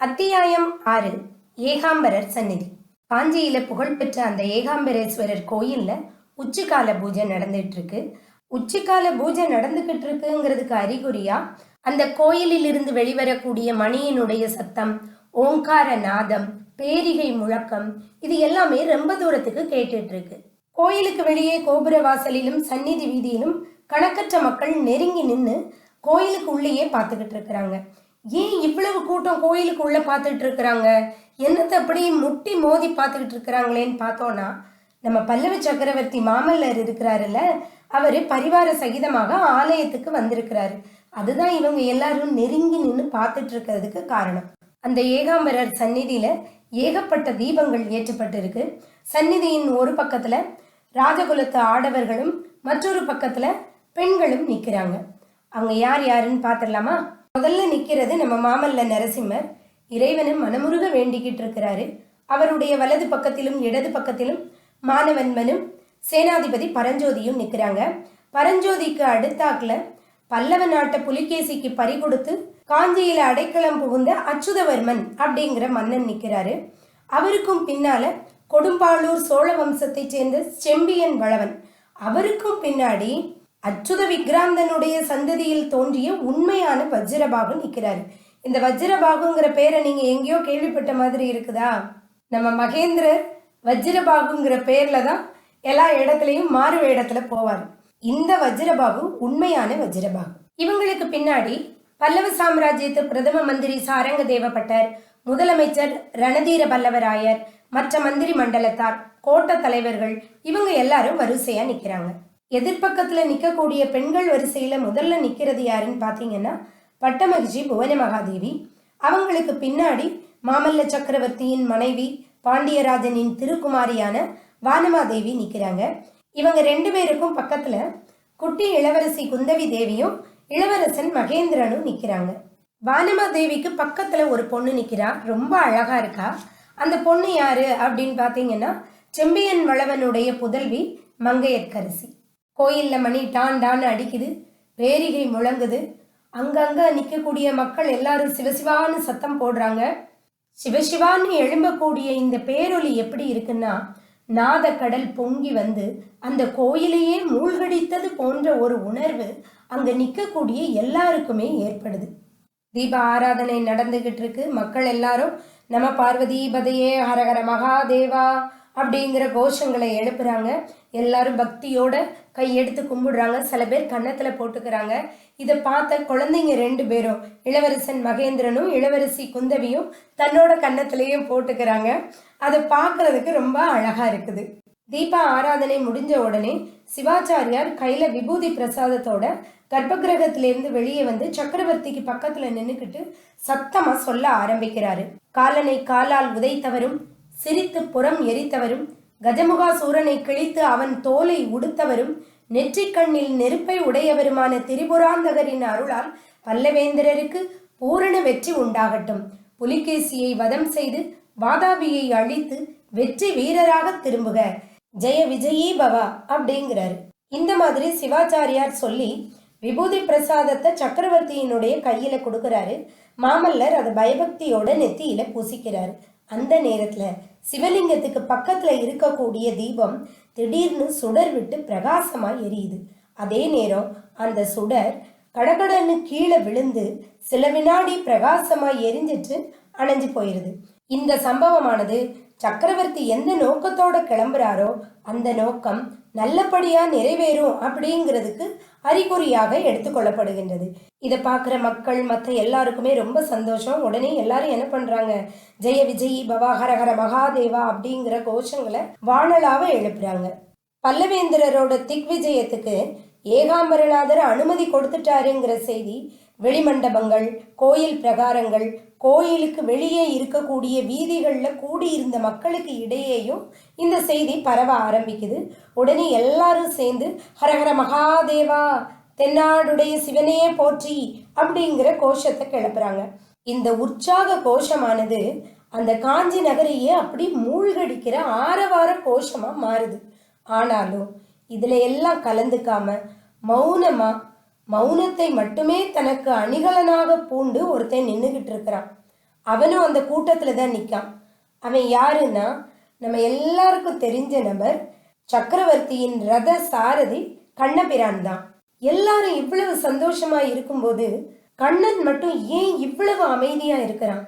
அத்தியாயம் ஆறு. ஏகாம்பரர் சந்நிதி. காஞ்சியில புகழ்பெற்ற அந்த ஏகாம்பரேஸ்வரர் கோயில்ல உச்சிக்கால பூஜை நடந்துட்டு இருக்கு உச்சிக்கால பூஜை நடந்துகிட்டு இருக்குங்கிறதுக்கு அறிகுறியா? அந்த கோயிலில் இருந்து வெளிவரக்கூடிய மணியினுடைய சத்தம் ஓங்கார நாதம் பேரிகை முழக்கம் இது எல்லாமே ரொம்ப தூரத்துக்கு கேட்டுட்டு இருக்கு கோயிலுக்கு வெளியே கோபுர வாசலிலும் சந்நிதி வீதியிலும் கணக்கற்ற மக்கள் நெருங்கி நின்று கோயிலுக்கு உள்ளேயே பார்த்துக்கிட்டு இருக்கிறாங்க ஏன் இவ்வளவு கூட்டம் கோயிலுக்கு உள்ள பார்த்துட்டு இருக்கிறாங்க என்னத்தை அப்படி முட்டி மோதி பார்த்துக்கிட்டு இருக்கிறாங்களேன்னு பார்த்தோன்னா நம்ம பல்லவ சக்கரவர்த்தி மாமல்லர் இருக்கிறாருல்ல அவர் பரிவார சகிதமாக ஆலயத்துக்கு வந்திருக்கிறாரு. அதுதான் இவங்க எல்லாரும் நெருங்கி நின்று பார்த்துட்டு இருக்கிறதுக்கு காரணம். அந்த ஏகாம்பரர் சந்நிதியில ஏகப்பட்ட தீபங்கள் ஏற்றப்பட்டிருக்கு. சந்நிதியின் ஒரு பக்கத்துல ராஜகுலத்து ஆடவர்களும் மற்றொரு பக்கத்துல பெண்களும் நிற்கிறாங்க அவங்க யார் யாருன்னு பார்த்துடலாமா? முதல்ல நிற்கிறது நம்ம மாமல்ல நரசிம்மர். இறைவனை மனமுருக வேண்டிக்கிட்டு இருக்கிறாரு. அவருடைய வலது பக்கத்திலும் இடது பக்கத்திலும் மானவன்மனும் சேனாதிபதி பரஞ்சோதியும் நிற்கிறாங்க பரஞ்சோதிக்கு அடுத்தாக்குல பல்லவ நாட்டை புலிகேசிக்கு பறி கொடுத்து காஞ்சியில அடைக்கலம் புகுந்த அச்சுதவர்மன் அப்படிங்கிற மன்னன் நிற்கிறாரு அவருக்கும் பின்னால கொடும்பாளூர் சோழ வம்சத்தைச் சேர்ந்த செம்பியன் வளவன். அவருக்கும் பின்னாடி அச்சுத விக்ராந்தனுடைய சந்ததியில் தோன்றிய உண்மையான வஜ்ரபாகு நிற்கிறாரு. இந்த வஜ்ரபாகுங்கிற பேரை நீங்க எங்கேயோ கேள்விப்பட்ட மாதிரி இருக்குதா? நம்ம மகேந்திரர் வஜ்ரபாகுங்கிற பேர்ல தான் எல்லா இடத்துலையும் மாறு இடத்துல போவார். இந்த வஜ்ரபாகு உண்மையான வஜ்ரபாகு. இவங்களுக்கு பின்னாடி பல்லவ சாம்ராஜ்யத்து பிரதம மந்திரி சாரங்க தேவப்பட்டர் முதலமைச்சர் ரணதீர பல்லவராயர் மற்ற மந்திரி மண்டலத்தார் கோட்ட தலைவர்கள் இவங்க எல்லாரும் வரிசையா நிக்கிறாங்க. எதிர்ப்பக்கத்துல நிக்கக்கூடிய பெண்கள் வரிசையில முதல்ல நிக்கிறது யாருன்னு பாத்தீங்கன்னா பட்டமகிஜி புவன மகாதேவி. அவங்களுக்கு பின்னாடி மாமல்ல சக்கரவர்த்தியின் மனைவி பாண்டியராஜனின் திருக்குமாரியான வானமாதேவி நிக்கிறாங்க. இவங்க ரெண்டு பேருக்கும் பக்கத்துல குட்டி இளவரசி குந்தவி தேவியும் இளவரசன் மகேந்திரனும் நிக்கிறாங்க. வானமாதேவிக்கு பக்கத்துல ஒரு பொண்ணு நிக்கிறா. ரொம்ப அழகா இருக்கா. அந்த பொண்ணு யாரு அப்படின்னு பாத்தீங்கன்னா செம்பியன் வளவனுடைய புதல்வி மங்கையர்க்கரசி. கோயிலில் மணி டான் டான் அடிக்குது. பேரிகை முழங்குது. அங்கங்கே நிற்கக்கூடிய மக்கள் எல்லாரும் சிவசிவான்னு சத்தம் போடுறாங்க. சிவசிவான்னு எழும்பக்கூடிய இந்த பேரொலி எப்படி இருக்குன்னா நாத கடல் பொங்கி வந்து அந்த கோயிலையே மூழ்கடித்தது போன்ற ஒரு உணர்வு அங்கே நிற்கக்கூடிய எல்லாருக்குமே ஏற்படுது. தீப ஆராதனை நடந்துகிட்டு இருக்கு. மக்கள் எல்லாரும் நம பார்வதி பதையே ஹரஹர மகாதேவா அப்படிங்கிற கோஷங்களை எழுப்புறாங்க. எல்லாரும் பக்தியோட கை எடுத்து கும்பிடுறாங்க. சில பேர் கன்னத்தில் போட்டுக்கிறாங்க. இதை பார்த்த குழந்தைங்க ரெண்டு பேரும் இளவரசன் மகேந்திரனும் இளவரசி குந்தவியும் தன்னோட கன்னத்திலையும் போட்டுக்கிறாங்க. அதை பார்க்கறதுக்கு ரொம்ப அழகா இருக்குது. தீபா ஆராதனை முடிஞ்ச உடனே சிவாச்சாரியார் கையில விபூதி பிரசாதத்தோட கர்ப்பகிரகத்திலிருந்து வெளியே வந்து சக்கரவர்த்திக்கு பக்கத்துல நின்னுக்கிட்டு சத்தமா சொல்ல ஆரம்பிக்கிறாரு. காலனை காலால் உதைத்தவரும் சிரித்து புறம் எரித்தவரும் கஜமுகாசூரனை கிழித்து அவன் தோலை உடுத்தவரும் நெற்றிக்கண்ணில் நெருப்பை உடையவருமான திரிபுராந்தகரின் அருளால் பல்லவேந்திரருக்கு பூரண வெற்றி உண்டாகட்டும். புலிகேசியை வதம் செய்து வாதாபியை அழித்து வெற்றி வீரராக திரும்புக. ஜெய விஜயீ பவா அப்படிங்கிறாரு. இந்த மாதிரி சிவாச்சாரியார் சொல்லி விபூதி பிரசாதத்தை சக்கரவர்த்தியினுடைய கையில கொடுக்கறாரு. மாமல்லர் அதை பயபக்தியோட நெத்தியில பூசிக்கிறாரு. அந்த நேரத்துல சிவலிங்கத்துக்கு பக்கத்துல இருக்கக்கூடிய தீபம் திடீர்னு சுடர் விட்டு பிரகாசமா எரியுது. அதே நேரம் அந்த சுடர் கடகடன்னு கீழே விழுந்து சில வினாடி பிரகாசமா எரிஞ்சிட்டு அணைஞ்சு போயிருது. இந்த சம்பவமானது சக்கரவர்த்தி எந்த நோக்கத்தோட கிளம்புறாரோ அந்த நோக்கம் நல்லபடியாக நிறைவேறும் அப்படிங்கிறதுக்கு அறிகுறியாக எடுத்துக்கொள்ளப்படுகின்றது இதை பார்க்குற மக்கள் மற்ற எல்லாருக்குமே ரொம்ப சந்தோஷம். உடனே எல்லாரும் என்ன பண்ணுறாங்க ஜெய விஜய் பவா ஹரஹர மகாதேவா அப்படிங்கிற கோஷங்களை வானலாவ எழுப்புறாங்க. பல்லவேந்திரரோட திக்விஜயத்துக்கு ஏகாம்பரநாதர் அனுமதி கொடுத்துட்டாருங்கிற செய்தி வெளிமண்டபங்கள் கோயில் பிரகாரங்கள் கோயிலுக்கு வெளியே இருக்கக்கூடிய வீதிகளில் கூடியிருந்த மக்களுக்கு இடையேயும் இந்த செய்தி பரவ ஆரம்பிக்குது. உடனே எல்லாரும் சேர்ந்து ஹரஹர மகாதேவா தென்னாடுடைய சிவனையே போற்றி அப்படிங்கிற கோஷத்தை கிளப்புறாங்க. இந்த உற்சாக கோஷமானது அந்த காஞ்சி நகரையே அப்படி மூழ்கடிக்கிற ஆரவார கோஷமாக மாறுது. ஆனாலும் இதில் எல்லாம் கலந்துக்காம மௌனமா மௌனத்தை மட்டுமே தனக்கு அணிகலனாக பூண்டு ஒருத்தன் நின்றுகிட்டு இருக்கிறான் அவனும் அந்த கூட்டத்தில் தான் நிற்கான் அவன் யாருன்னா நம்ம எல்லாருக்கும் தெரிஞ்ச நபர் சக்கரவர்த்தியின் ரத சாரதி கண்ணபிரான் தான். எல்லாரும் இவ்வளவு சந்தோஷமா இருக்கும்போது கண்ணன் மட்டும் ஏன் இவ்வளவு அமைதியா இருக்கிறான்?